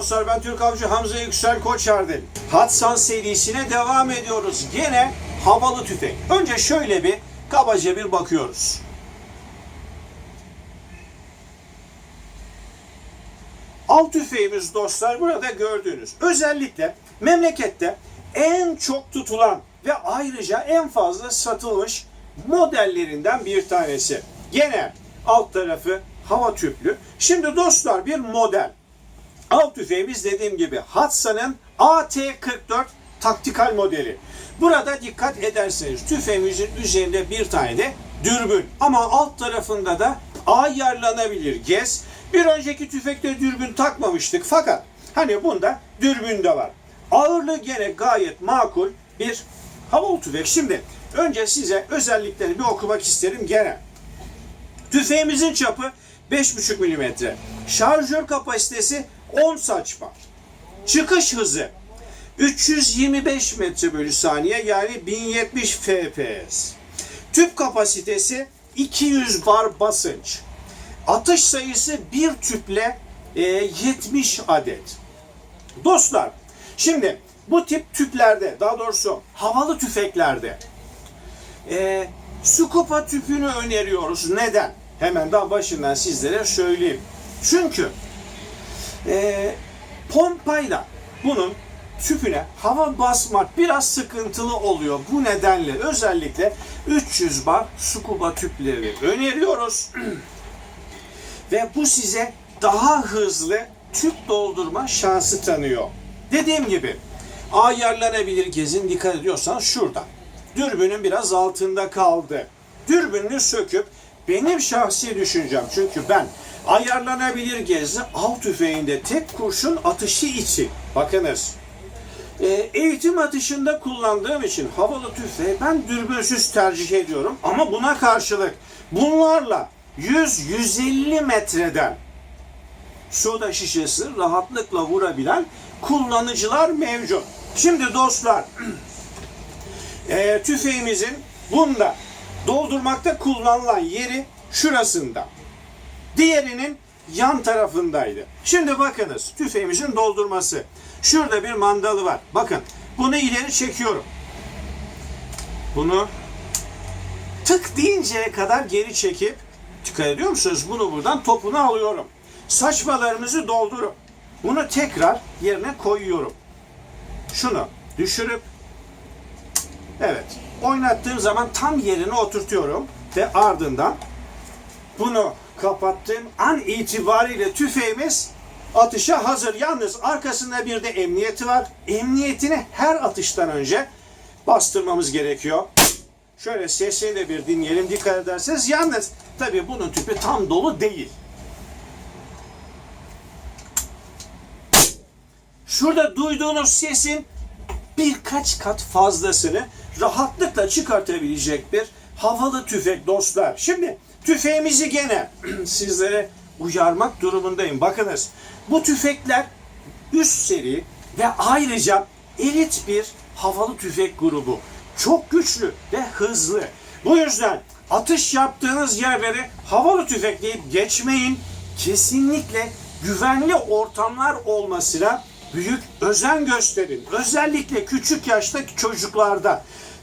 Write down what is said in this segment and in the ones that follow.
dostlar ben Türk Avcı Hamza Yüksel Koçardel. Hatsan serisine devam ediyoruz. Gene havalı tüfek. Önce şöyle bir kabaca bir bakıyoruz. Av tüfeğimiz dostlar burada gördüğünüz. Özellikle memlekette en çok tutulan ve ayrıca en fazla satılmış modellerinden bir tanesi. Gene alt tarafı hava tüplü. Şimdi dostlar bir model. Av tüfeğimiz dediğim gibi Hatsa'nın AT-44 taktikal modeli. Burada dikkat ederseniz tüfeğimizin üzerinde bir tane de dürbün ama alt tarafında da ayarlanabilir gez. Bir önceki tüfekte dürbün takmamıştık fakat hani bunda dürbün de var. Ağırlığı gene gayet makul bir havalı tüfek. Şimdi önce size özelliklerini bir okumak isterim gene. Tüfeğimizin çapı 5,5 mm. Şarjör kapasitesi 10 saçma. Çıkış hızı 325 metre bölü saniye yani 1070 fps. Tüp kapasitesi 200 bar basınç. Atış sayısı bir tüple e, 70 adet. Dostlar, şimdi bu tip tüplerde, daha doğrusu havalı tüfeklerde e, Scopa tüpünü öneriyoruz. Neden? Hemen daha başından sizlere söyleyeyim. Çünkü e, pompayla bunun tüpüne hava basmak biraz sıkıntılı oluyor. Bu nedenle özellikle 300 bar scuba tüpleri öneriyoruz. Ve bu size daha hızlı tüp doldurma şansı tanıyor. Dediğim gibi ayarlanabilir gezin dikkat ediyorsanız şurada. Dürbünün biraz altında kaldı. Dürbününü söküp benim şahsi düşüncem çünkü ben ayarlanabilir gezi av tüfeğinde tek kurşun atışı için bakınız e, eğitim atışında kullandığım için havalı tüfeği ben dürbünsüz tercih ediyorum ama buna karşılık bunlarla 100-150 metreden soda şişesi rahatlıkla vurabilen kullanıcılar mevcut. Şimdi dostlar e, tüfeğimizin bunda doldurmakta kullanılan yeri şurasında. Diğerinin yan tarafındaydı. Şimdi bakınız tüfeğimizin doldurması. Şurada bir mandalı var. Bakın bunu ileri çekiyorum. Bunu tık deyinceye kadar geri çekip dikkat ediyor musunuz? Bunu buradan topunu alıyorum. Saçmalarımızı doldurup bunu tekrar yerine koyuyorum. Şunu düşürüp evet oynattığım zaman tam yerine oturtuyorum ve ardından bunu kapattığım an itibariyle tüfeğimiz atışa hazır. Yalnız arkasında bir de emniyeti var. Emniyetini her atıştan önce bastırmamız gerekiyor. Şöyle sesini de bir dinleyelim dikkat ederseniz. Yalnız tabii bunun tüpü tam dolu değil. Şurada duyduğunuz sesin birkaç kat fazlasını rahatlıkla çıkartabilecek bir havalı tüfek dostlar. Şimdi tüfeğimizi gene sizlere uyarmak durumundayım. Bakınız bu tüfekler üst seri ve ayrıca elit bir havalı tüfek grubu. Çok güçlü ve hızlı. Bu yüzden atış yaptığınız yerleri havalı tüfek deyip geçmeyin. Kesinlikle güvenli ortamlar olmasına büyük özen gösterin. Özellikle küçük yaştaki çocuklarda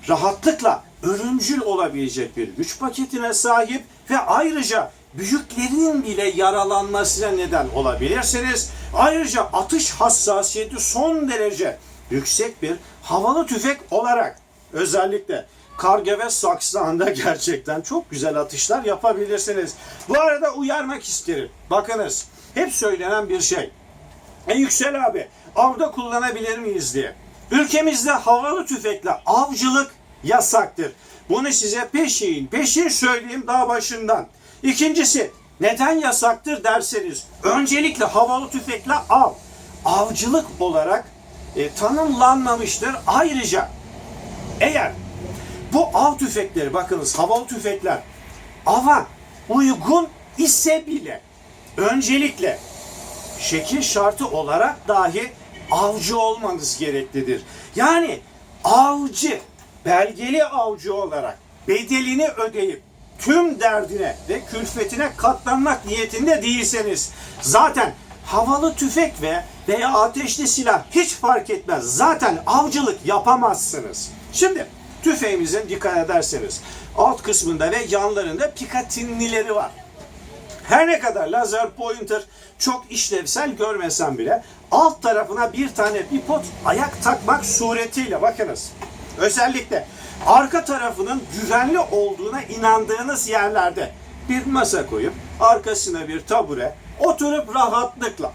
rahatlıkla ölümcül olabilecek bir güç paketine sahip ve ayrıca büyüklerin bile yaralanmasına neden olabilirsiniz. Ayrıca atış hassasiyeti son derece yüksek bir havalı tüfek olarak özellikle Karga ve Saksağında gerçekten çok güzel atışlar yapabilirsiniz. Bu arada uyarmak isterim. Bakınız hep söylenen bir şey. E Yüksel abi avda kullanabilir miyiz diye. Ülkemizde havalı tüfekle avcılık yasaktır. Bunu size peşin peşin söyleyeyim daha başından. İkincisi neden yasaktır derseniz öncelikle havalı tüfekle av avcılık olarak e, tanımlanmamıştır. Ayrıca eğer bu av tüfekleri bakınız havalı tüfekler ava uygun ise bile öncelikle şekil şartı olarak dahi avcı olmanız gereklidir. Yani avcı, belgeli avcı olarak bedelini ödeyip tüm derdine ve külfetine katlanmak niyetinde değilseniz zaten havalı tüfek ve veya ateşli silah hiç fark etmez. Zaten avcılık yapamazsınız. Şimdi tüfeğimizin dikkat ederseniz alt kısmında ve yanlarında pikatinlileri var. Her ne kadar lazer pointer çok işlevsel görmesem bile alt tarafına bir tane bipod ayak takmak suretiyle bakınız. Özellikle arka tarafının güvenli olduğuna inandığınız yerlerde bir masa koyup arkasına bir tabure oturup rahatlıkla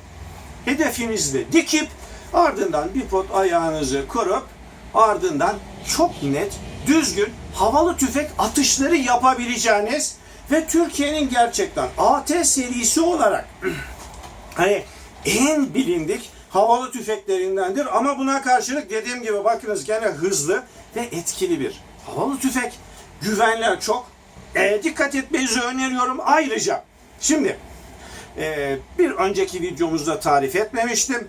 hedefinizde dikip ardından bipod ayağınızı kurup ardından çok net, düzgün havalı tüfek atışları yapabileceğiniz ve Türkiye'nin gerçekten AT serisi olarak hani en bilindik havalı tüfeklerindendir ama buna karşılık dediğim gibi bakınız gene hızlı ve etkili bir havalı tüfek. Güvenler çok. E, dikkat etmenizi öneriyorum. Ayrıca şimdi e, bir önceki videomuzda tarif etmemiştim.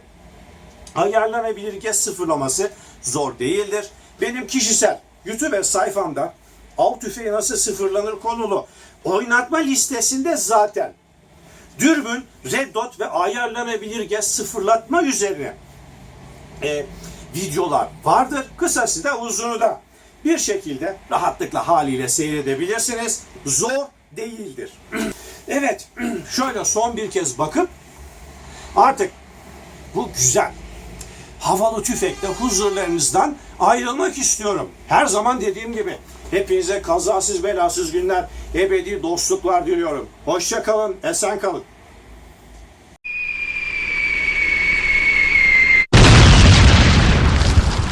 Ayarlanabilir gez sıfırlaması zor değildir. Benim kişisel YouTube sayfamda av tüfeği nasıl sıfırlanır konulu oynatma listesinde zaten dürbün, red dot ve ayarlanabilir gez sıfırlatma üzerine e, videolar vardır. Kısası da uzunu da bir şekilde rahatlıkla haliyle seyredebilirsiniz. Zor değildir. evet, şöyle son bir kez bakıp artık bu güzel havalı tüfekle huzurlarınızdan ayrılmak istiyorum. Her zaman dediğim gibi hepinize kazasız belasız günler, ebedi dostluklar diliyorum. Hoşça kalın, esen kalın.